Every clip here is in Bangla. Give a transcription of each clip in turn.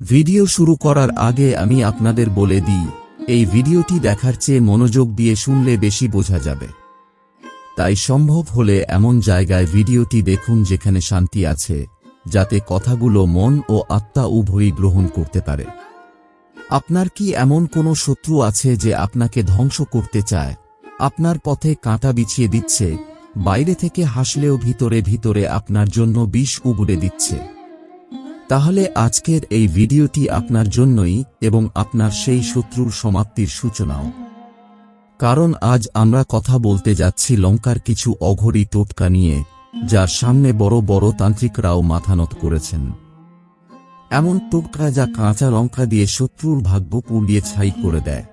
ভিডিও শুরু করার আগে আমি আপনাদের বলে দিই, এই ভিডিওটি দেখার চেয়ে মনোযোগ দিয়ে শুনলে বেশি বোঝা যাবে। তাই সম্ভব হলে এমন জায়গায় ভিডিওটি দেখুন যেখানে শান্তি আছে, যাতে কথাগুলো মন ও আত্মা উভয়ই গ্রহণ করতে পারে। আপনার কি এমন কোনো শত্রু আছে যে আপনাকে ধ্বংস করতে চায়? আপনার পথে কাঁটা বিছিয়ে দিচ্ছে, বাইরে থেকে হাসলেও ভিতরে ভিতরে আপনার জন্য বিষ উগড়ে দিচ্ছে। তাহলে আজকের এই ভিডিওটি আপনার জন্যই এবং আপনার সেই শত্রুর সমাপ্তির সূচনাও। কারণ আজ আমরা কথা বলতে যাচ্ছি লঙ্কার কিছু অঘরি টোটকা নিয়ে, যার সামনে বড় বড় তান্ত্রিকরাও মাথানত করেছেন। এমন টোটকা যা কাঁচা লঙ্কা দিয়ে শত্রুর ভাগ্য পুড়িয়ে ছাই করে দেয়।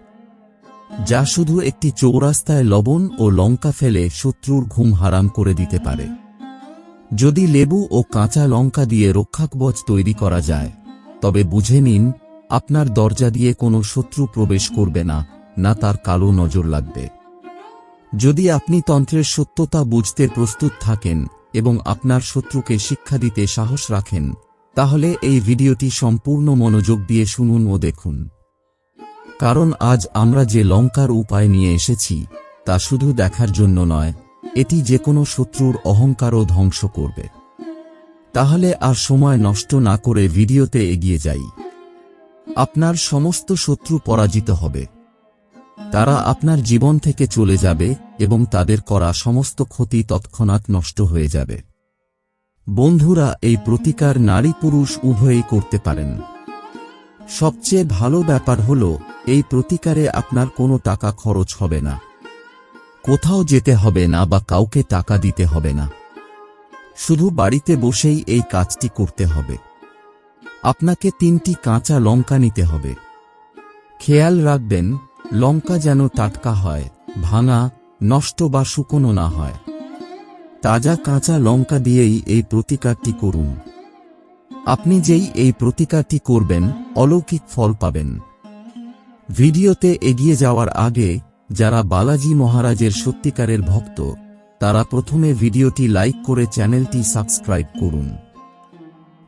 যা শুধু একটি চৌরাস্তায় লবণ ও লঙ্কা ফেলে শত্রুর ঘুম হারাম করে দিতে পারে। যদি লেবু ও কাঁচা লঙ্কা দিয়ে রক্ষাকবচ তৈরি করা যায়, তবে বুঝে নিন, আপনার দরজা দিয়ে কোনো শত্রু প্রবেশ করবে না না তার কালো নজর লাগবে। যদি আপনি তন্ত্রের সত্যতা বুঝতে প্রস্তুত থাকেন এবং আপনার শত্রুকে শিক্ষা দিতে সাহস রাখেন, তাহলে এই ভিডিওটি সম্পূর্ণ মনোযোগ দিয়ে শুনুন ও দেখুন। কারণ আজ আমরা যে লঙ্কার উপায় নিয়ে এসেছি, তা শুধু দেখার জন্য নয় এটি যে কোনো শত্রুর অহংকারও ধ্বংস করবে। তাহলে আর সময় নষ্ট না করে ভিডিওতে এগিয়ে যাই। আপনার সমস্ত শত্রু পরাজিত হবে। তারা আপনার জীবন থেকে চলে যাবে এবং তাদের করা সমস্ত ক্ষতি তৎক্ষণাৎ নষ্ট হয়ে যাবে। বন্ধুরা, এই প্রতিকার নারী পুরুষ উভয়েই করতে পারেন। সবচেয়ে ভালো ব্যাপার হল, এই প্রতিকারে আপনার কোনো টাকা খরচ হবে না। কোথাও যেতে হবে না বা কাউকে টাকা দিতে হবে না। শুধু বাড়িতে বসেই এই কাজটি করতে হবে। আপনাকে তিনটি কাঁচা লঙ্কা নিতে হবে। খেয়াল রাখবেন, লঙ্কা যেন টাটকা হয়, ভাঙা, নষ্ট বা শুকনো না হয়। তাজা কাঁচা লঙ্কা দিয়েই এই প্রতিকারটি করুন। আপনি যেই এই প্রতিকারটি করবেন, অলৌকিক ফল পাবেন। ভিডিওতে এগিয়ে যাওয়ার আগে যারা বালাজি মহারাজের সত্যিকারের ভক্ত, তারা প্রথমে ভিডিওটি লাইক করে চ্যানেলটি সাবস্ক্রাইব করুন।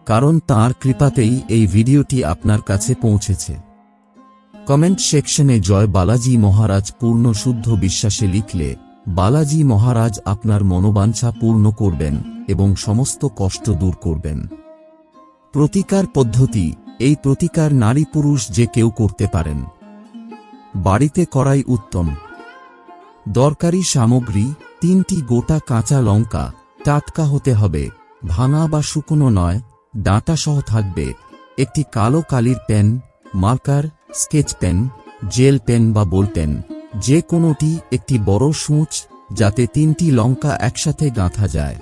কারণ তার কৃপাতেই এই ভিডিওটি আপনার কাছে পৌঁছেছে। কমেন্ট সেকশনে জয় বালাজি মহারাজ পূর্ণ শুদ্ধ বিশ্বাসে লিখলে, বালাজি মহারাজ আপনার মনোবাঞ্ছা পূর্ণ করবেন এবং সমস্ত কষ্ট দূর করবেন। প্রতিকার পদ্ধতি, এই প্রতিকার নারী পুরুষ যে কেউ করতে পারেন। বাড়িতে করাই উত্তম। দরকারি সামগ্রী, তিনটি গোটা কাঁচা লঙ্কা, টাটকা হতে হবে। ভাঙা বা শুকনো নয় ডাঁটা সহ থাকবে। একটি কালো কালির pen, marker, sketch pen, gel pen বা বল পেন। যে কোনোটি একটি বড় সূচ যাতে তিনটি লঙ্কা একসাথে গাঁথা যায়।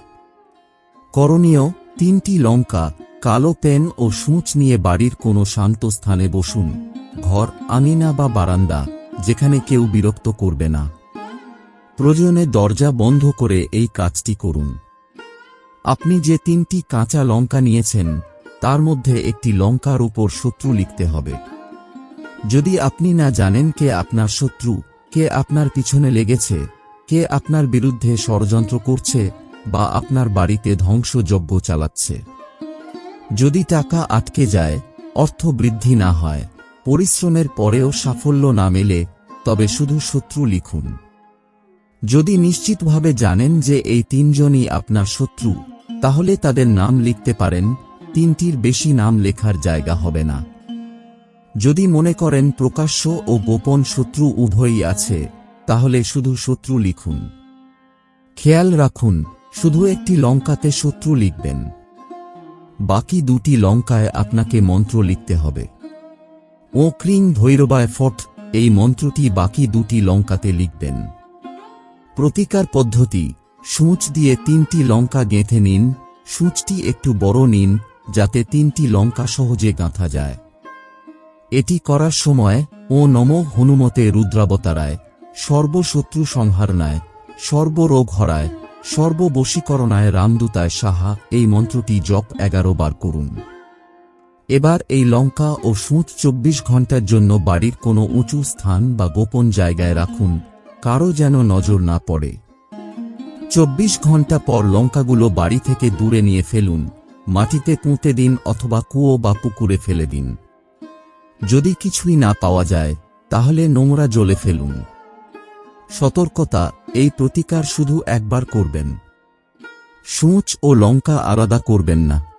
করণীয়, তিনটি লঙ্কা, কালো পেন ও সূচ নিয়ে বাড়ির কোনো শান্ত স্থানে বসুন। ঘর, আঙিনা বা বারান্দা, যেখানে কেউ বিরক্ত করবে না। প্রয়োজনে দরজা বন্ধ করে এই কাজটি করুন। আপনি যে তিনটি কাঁচা লঙ্কা নিয়েছেন, তার মধ্যে একটি লঙ্কার উপর শত্রু লিখতে হবে। যদি আপনি না জানেন কে আপনার শত্রু, কে আপনার পিছনে লেগেছে, কে আপনার বিরুদ্ধে ষড়যন্ত্র করছে, বা আপনার বাড়িতে ধ্বংসযজ্ঞ চালাচ্ছে। যদি টাকা আটকে যায়, অর্থ বৃদ্ধি না হয়। পরিশ্রমের পরেও সাফল্য না মেলে, তবে শুধু শত্রু লিখুন। যদি নিশ্চিতভাবে জানেন যে এই তিনজনই আপনার শত্রু, তাহলে তাদের নাম লিখতে পারেন, তিনটির বেশি নাম লেখার জায়গা হবে না। যদি মনে করেন প্রকাশ্য ও গোপন শত্রু উভয়ই আছে, তাহলে শুধু শত্রু লিখুন। খেয়াল রাখুন, শুধু একটি লঙ্কাতে শত্রু লিখবেন। বাকি দুটি লঙ্কায় আপনাকে মন্ত্র লিখতে হবে। ও ক্রিং ভৈরবায় ফট, এই মন্ত্রটি বাকি দুটি লঙ্কাতে লিখবেন। প্রতিকার পদ্ধতি, সূচ দিয়ে তিনটি লঙ্কা গেঁথে নিন, সূচটি একটু বড় নিন, যাতে তিনটি লঙ্কা সহজে গাঁথা যায়। এটি করার সময়, ও নম হনুমতে রুদ্রাবতারায়, সর্বশত্রু সংহারণায় সর্বরোগ হরায়, সর্ববশীকরণায় রামদূতায় সাহা, এই মন্ত্রটি জপ এগারো বার করুন। এবার এই লঙ্কা ও সুঁচ চব্বিশ ঘণ্টার জন্য বাড়ির কোনো উঁচু স্থান বা গোপন জায়গায় রাখুন, কারও যেন নজর না পড়ে। চব্বিশ ঘণ্টা পর লঙ্কাগুলো বাড়ি থেকে দূরে নিয়ে ফেলুন, মাটিতে পুঁতে দিন অথবা কুয়ো বা পুকুরে ফেলে দিন। যদি কিছুই না পাওয়া যায়, তাহলে নোংরা জ্বলে ফেলুন। সতর্কতা, এই প্রতিকার শুধু একবার করবেন। সূচ ও লঙ্কা আলাদা করবেন না।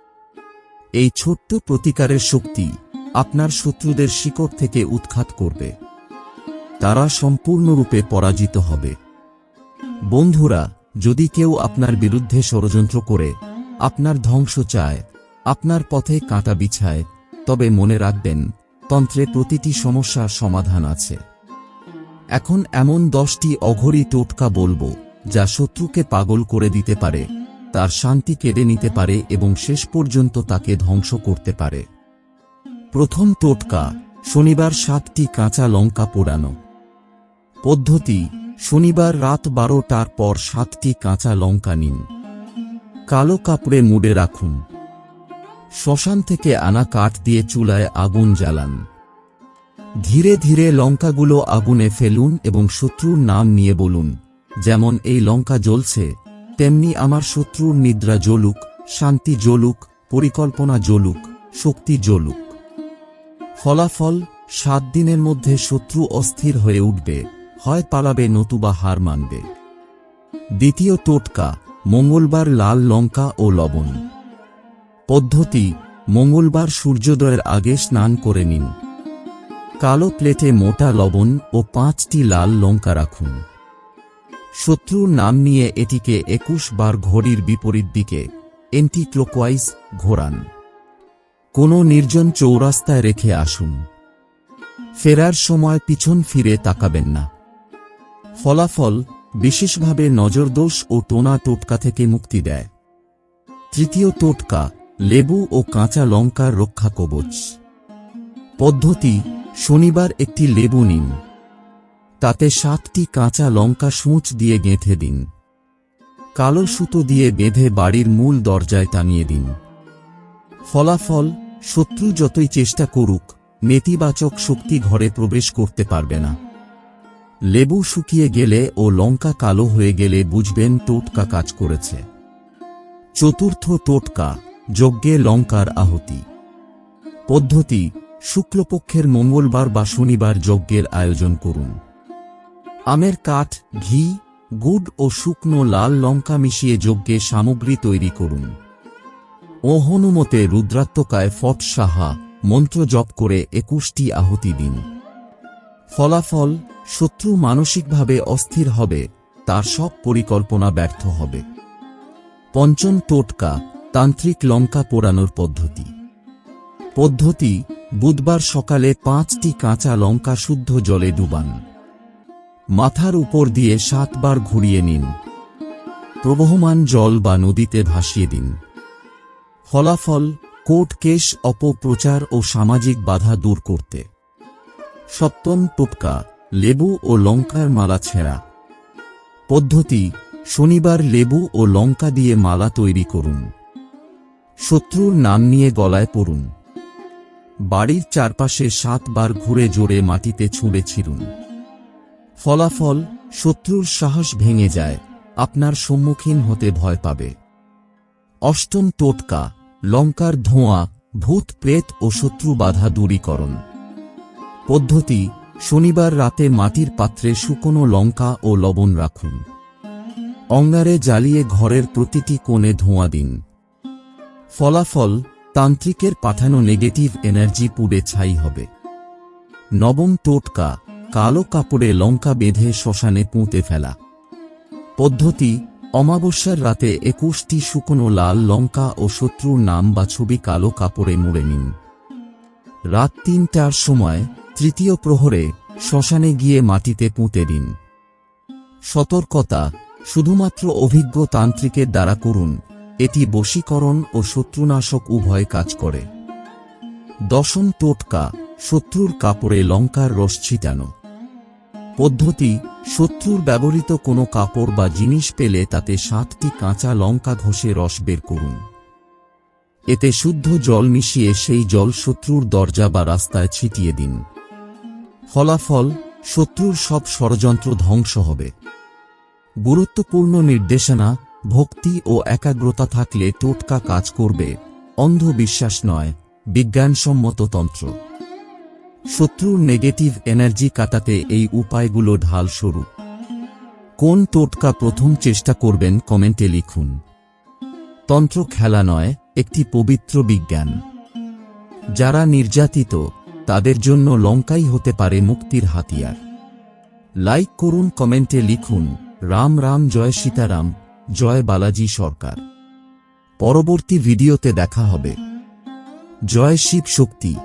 এই ছোট্ট প্রতিকারের শক্তি আপনার শত্রুদের শিকড় থেকে উৎখাত করবে। তারা সম্পূর্ণরূপে পরাজিত হবে। বন্ধুরা, যদি কেউ আপনার বিরুদ্ধে ষড়যন্ত্র করে, আপনার ধ্বংস চায়, আপনার পথে কাঁটা বিছায়, তবে মনে রাখবেন, তন্ত্রে প্রতিটি সমস্যার সমাধান আছে। এখন এমন দশটি অঘরি টোটকা বলব, যা শত্রুকে পাগল করে দিতে পারে। তার শান্তি কেড়ে নিতে পারে এবং শেষ পর্যন্ত তাকে ধ্বংস করতে পারে। প্রথম টোটকা, শনিবার সাতটি কাঁচা লঙ্কা পোড়ানো। পদ্ধতি, শনিবার রাত বারোটার পর সাতটি কাঁচা লঙ্কা নিন। কালো কাপড়ে মুড়ে রাখুন। শ্মশান থেকে আনা কাঠ দিয়ে চুলায় আগুন জ্বালান। ধীরে ধীরে লঙ্কাগুলো আগুনে ফেলুন এবং শত্রুর নাম নিয়ে বলুন, যেমন এই লঙ্কা জ্বলছে তেমনি আমার শত্রুর নিদ্রা জ্বলুক, শান্তি জ্বলুক, পরিকল্পনা জ্বলুক, শক্তি জ্বলুক। ফলাফল, সাত দিনের মধ্যে শত্রু অস্থির হয়ে উঠবে, হয় পালাবে নতুবা হার মানবে। দ্বিতীয় টোটকা, মঙ্গলবার লাল লঙ্কা ও লবণ। পদ্ধতি, মঙ্গলবার সূর্যোদয়ের আগে স্নান করে নিন। কালো প্লেটে মোটা লবণ ও পাঁচটি লাল লঙ্কা রাখুন। শত্রুর নাম নিয়ে এটিকে একুশ বার ঘড়ির বিপরীত দিকে এন্টি ঘোরান। কোনো নির্জন চৌরাস্তায় রেখে আসুন। ফেরার সময় পিছন ফিরে তাকাবেন না। ফলাফল বিশেষভাবে নজরদোষ ও টোনা টোটকা থেকে মুক্তি দেয়। তৃতীয় টোটকা, লেবু ও কাঁচা লঙ্কার রক্ষা কবচ। পদ্ধতি, শনিবার একটি লেবু নিন। তাতে সাতটি কাঁচা লঙ্কা সূচ দিয়ে গেঁথে দিন। কালো সুতো দিয়ে বেঁধে বাড়ির মূল দরজায় টানিয়ে দিন। ফলাফল, শত্রু যতই চেষ্টা করুক, নেতিবাচক শক্তি ঘরে প্রবেশ করতে পারবে না। লেবু শুকিয়ে গেলে ও লঙ্কা কালো হয়ে গেলে বুঝবেন টোটকা কাজ করেছে। চতুর্থ টোটকা, যজ্ঞে লঙ্কার আহুতি। পদ্ধতি, শুক্লপক্ষের মঙ্গলবার বা শনিবার যজ্ঞের আয়োজন করুন। আমের কাঠ, ঘি, গুড় ও শুকনো লাল লঙ্কা মিশিয়ে যজ্ঞে সামগ্রী তৈরি করুন। ও হনুমতে রুদ্রাত্মকায় ফট সাহা, মন্ত্র জপ করে একুশটি আহুতি দিন। ফলাফল, শত্রু মানসিকভাবে অস্থির হবে, তার সব পরিকল্পনা ব্যর্থ হবে। পঞ্চম টোটকা, তান্ত্রিক লঙ্কা পোড়ানোর পদ্ধতি। পদ্ধতি, বুধবার সকালে পাঁচটি কাঁচা লঙ্কা শুদ্ধ জলে ডুবান। মাথার উপর দিয়ে সাতবার ঘুরিয়ে নিন। প্রবহমান জল বা নদীতে ভাসিয়ে দিন। ফলাফল কোর্ট কেশ অপপ্রচার ও সামাজিক বাধা দূর করতে। সপ্তম টোটকা লেবু ও লঙ্কার মালা ছেঁড়া। পদ্ধতি, শনিবার লেবু ও লঙ্কা দিয়ে মালা তৈরি করুন। শত্রুর নাম নিয়ে গলায় পড়ুন। বাড়ির চারপাশে সাতবার ঘুরে জোরে মাটিতে ছুঁড়ে ছিড়ুন। ফলাফল শত্রুর সাহস ভেঙে যায়, আপনার সম্মুখীন হতে ভয় পাবে। অষ্টম টোটকা, লঙ্কার ধোঁয়া, ভূত প্রেত ও শত্রু বাধা দূরীকরণ। পদ্ধতি, শনিবার রাতে মাটির পাত্রে শুকনো লঙ্কা ও লবণ রাখুন। অঙ্গারে জ্বালিয়ে ঘরের প্রতিটি কোণে ধোঁয়া দিন। ফলাফল, তান্ত্রিকের পাঠানো নেগেটিভ এনার্জি পুড়ে ছাই হবে। নবম টোটকা কালো কাপড়ে লঙ্কা বেঁধে শ্মশানে পুঁতে ফেলা। পদ্ধতি, অমাবস্যার রাতে একুশটি শুকনো লাল লঙ্কা ও শত্রুর নাম বা ছবি কালো কাপড়ে মুড়ে নিন। রাত তিনটার সময় তৃতীয় প্রহরে শ্মশানে গিয়ে মাটিতে পুঁতে দিন। সতর্কতা, শুধুমাত্র অভিজ্ঞ তান্ত্রিকের দ্বারা করুন। এটি বশীকরণ ও শত্রুনাশক উভয় কাজ করে। দশম টোটকা শত্রুর কাপড়ে লঙ্কার রস ছিটানো। পদ্ধতি, শত্রুর ব্যবহৃত কোনো কাপড় বা জিনিস পেলে তাতে সাতটি কাঁচা লঙ্কা ঘষে রস বের করুন। এতে শুদ্ধ জল মিশিয়ে সেই জল শত্রুর দরজা বা রাস্তায় ছিটিয়ে দিন। ফলাফল, শত্রুর সব ষড়যন্ত্র ধ্বংস হবে। গুরুত্বপূর্ণ নির্দেশনা, ভক্তি ও একাগ্রতা থাকলে টোটকা কাজ করবে। অন্ধবিশ্বাস নয়, বিজ্ঞানসম্মত তন্ত্র। শত্রুর নেগেটিভ এনার্জি কাটাতে এই উপায়গুলো ঢাল স্বরূপ কোন টোটকা প্রথম চেষ্টা করবেন কমেন্টে লিখুন। তন্ত্র খেলা নয়, একটি পবিত্র বিজ্ঞান। যারা নির্যাতিত, তাদের জন্য লঙ্কাই হতে পারে মুক্তির হাতিয়ার। লাইক করুন, কমেন্টে লিখুন, রাম রাম, জয় সীতারাম, জয় বালাজি সরকার। পরবর্তী ভিডিওতে দেখা হবে। জয় শিব শক্তি।